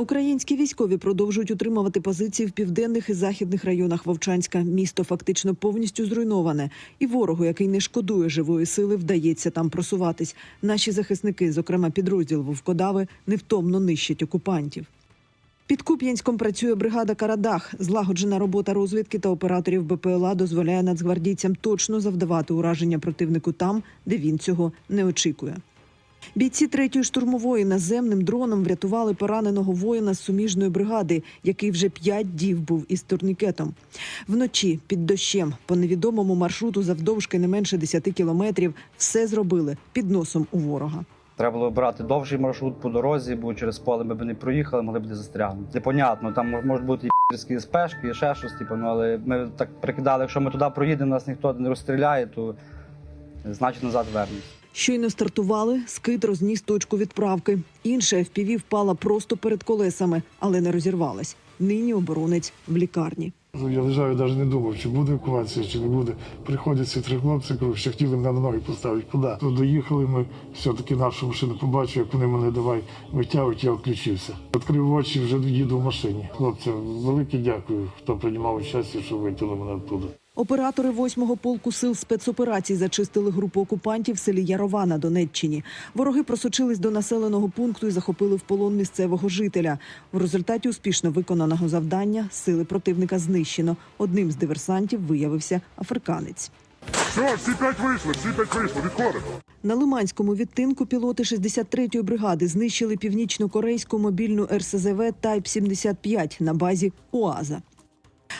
Українські військові продовжують утримувати позиції в південних і західних районах Вовчанська. Місто фактично повністю зруйноване, і ворогу, який не шкодує живої сили, вдається там просуватись. Наші захисники, зокрема підрозділ Вовкодави, невтомно нищать окупантів. Під Куп'янськом працює бригада Карадах. Злагоджена робота розвідки та операторів БПЛА дозволяє нацгвардійцям точно завдавати ураження противнику там, де він цього не очікує. Бійці третьої штурмової наземним дроном врятували пораненого воїна з суміжної бригади, який вже п'ять дів був із турнікетом. Вночі під дощем по невідомому маршруту завдовжки не менше 10 кілометрів все зробили під носом у ворога. Треба було брати довший маршрут по дорозі, бо через поле ми б не проїхали, могли б де застрягнути. Це понятно, там мож- можуть бути і пірські спешки, і ще щось, типу, ну, але ми так прикидали, якщо ми туди проїдемо, нас ніхто не розстріляє, то значить назад вернемось. Щойно стартували, скид розніс точку відправки. Інша FPV впала просто перед колесами, але не розірвалась. Нині оборонець в лікарні. Я лежав і навіть не думав, чи буде евакуація, чи не буде. Приходять ці три хлопці, кажу, що хотіли мене на ноги поставити. Куди? То доїхали ми, все-таки нашу машину побачив, як вони мене давай витягують, я відключився. Відкрив очі, вже їду в машині. Хлопцям велике дякую, хто приймав участь, що витягли мене оттуда. Оператори 8-го полку сил спецоперацій зачистили групу окупантів в селі Ярова на Донеччині. Вороги просочились до населеного пункту і захопили в полон місцевого жителя. В результаті успішно виконаного завдання сили противника знищено. Одним з диверсантів виявився африканець. Все, всі п'ять вийшли, всі п'ять вийшли, відходимо. На Лиманському відтинку пілоти 63-ї бригади знищили північно-корейську мобільну РСЗВ Тайп 75 на базі УАЗа.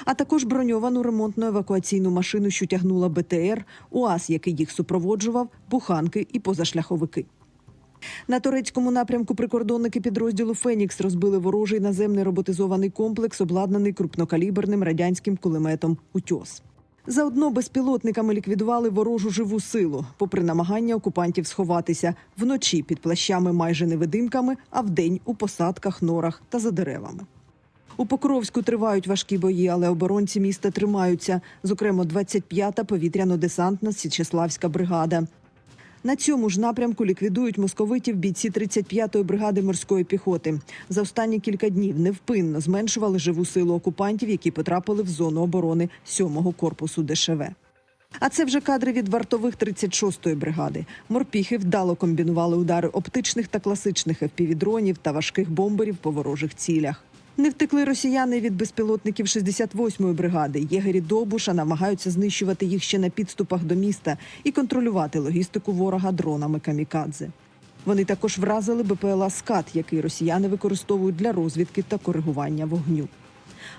А також броньовану ремонтно-евакуаційну машину, що тягнула БТР, УАЗ, який їх супроводжував, буханки і позашляховики. На турецькому напрямку прикордонники підрозділу Фенікс розбили ворожий наземний роботизований комплекс, обладнаний крупнокаліберним радянським кулеметом Утьос. Заодно безпілотниками ліквідували ворожу живу силу, попри намагання окупантів сховатися вночі під плащами майже невидимками, а вдень у посадках, норах та за деревами. У Покровську тривають важкі бої, але оборонці міста тримаються. Зокрема, 25-та повітряно-десантна Січеславська бригада. На цьому ж напрямку ліквідують московитів бійці 35-ї бригади морської піхоти. За останні кілька днів невпинно зменшували живу силу окупантів, які потрапили в зону оборони 7-го корпусу ДШВ. А це вже кадри від вартових 36-ї бригади. Морпіхи вдало комбінували удари оптичних та класичних FPV-дронів та важких бомберів по ворожих цілях. Не втекли росіяни від безпілотників 68-ї бригади. Єгері Довбуша намагаються знищувати їх ще на підступах до міста і контролювати логістику ворога дронами камікадзе. Вони також вразили БПЛА «Скат», який росіяни використовують для розвідки та коригування вогню.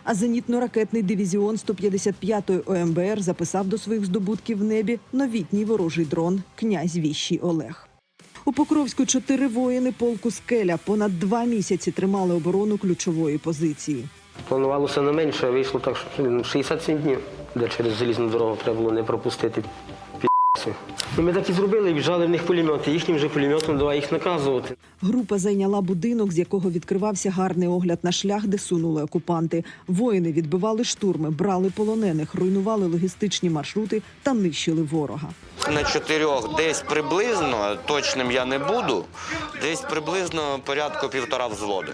А зенітно-ракетний дивізіон 155-ї ОМБР записав до своїх здобутків в небі новітній ворожий дрон князь Віщий Олег. У Покровську чотири воїни полку Скеля понад два місяці тримали оборону ключової позиції. Планувалося не менше, а вийшло так, що 67 днів, де через залізну дорогу треба було не пропустити пі***ці. І ми так і зробили, і вжали в них пулемети. Їхнім же пулеметом давай їх наказувати. Група зайняла будинок, з якого відкривався гарний огляд на шлях, де сунули окупанти. Воїни відбивали штурми, брали полонених, руйнували логістичні маршрути та нищили ворога. На чотирьох десь приблизно, точним я не буду, десь приблизно порядку півтора взводу.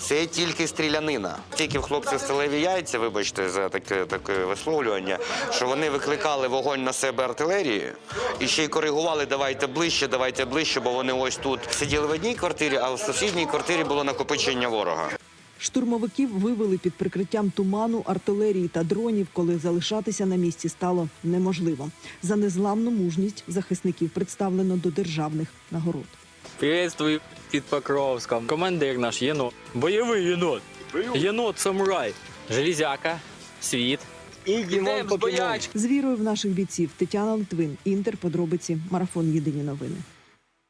Це тільки стрілянина. Тільки в хлопців сталеві яйця, вибачте за таке, таке висловлювання, що вони викликали вогонь на себе артилерії і ще й коригували давайте ближче, давайте ближче, бо вони ось тут сиділи в одній квартирі, а в сусідній квартирі було накопичення ворога. Штурмовиків вивели під прикриттям туману, артилерії та дронів, коли залишатися на місці стало неможливо. За незламну мужність захисників представлено до державних нагород. Приветствую під Покровском. Командир наш єнот. Бойовий єнот. Єнот самурай. Железяка. Світ. І Дімон Покемон. З вірою в наших бійців Тетяна Литвин, Інтер, подробиці, марафон. Єдині новини.